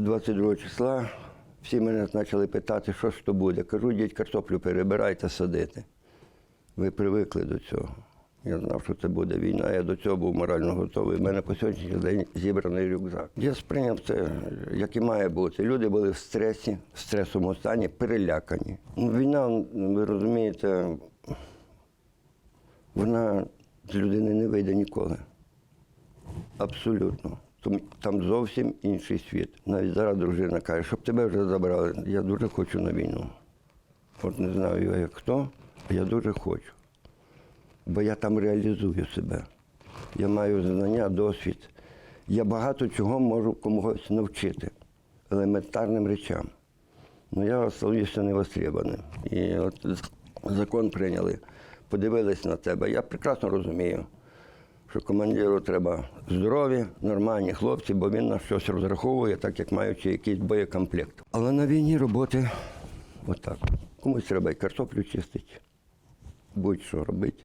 22 числа всі мене почали питати, що ж то буде. Кажу, йдіть картоплю перебирайте, садити. Ви привикли до цього. Я знав, що це буде війна, я до цього був морально готовий. У мене по сьогоднішній день зібраний рюкзак. Я сприйняв це, як і має бути. Люди були в стресі, в стресовому стані, перелякані. Ну, Війна, ви розумієте, вона з людини не вийде ніколи. Абсолютно. Там зовсім інший світ. Навіть зараз дружина каже, щоб тебе вже забрали. Я дуже хочу на війну. От не знаю як хто, а я дуже хочу. Бо я там реалізую себе. Я маю знання, досвід. Я багато чого можу комусь навчити елементарним речам. Ну я залишився невостребаним. І от закон прийняли, подивились на тебе. Я прекрасно розумію, що командиру треба здорові, нормальні хлопці, бо він на щось розраховує, так як маючи якийсь боєкомплект. Але на війні роботи отак. Комусь треба і картоплю чистити, будь-що робити.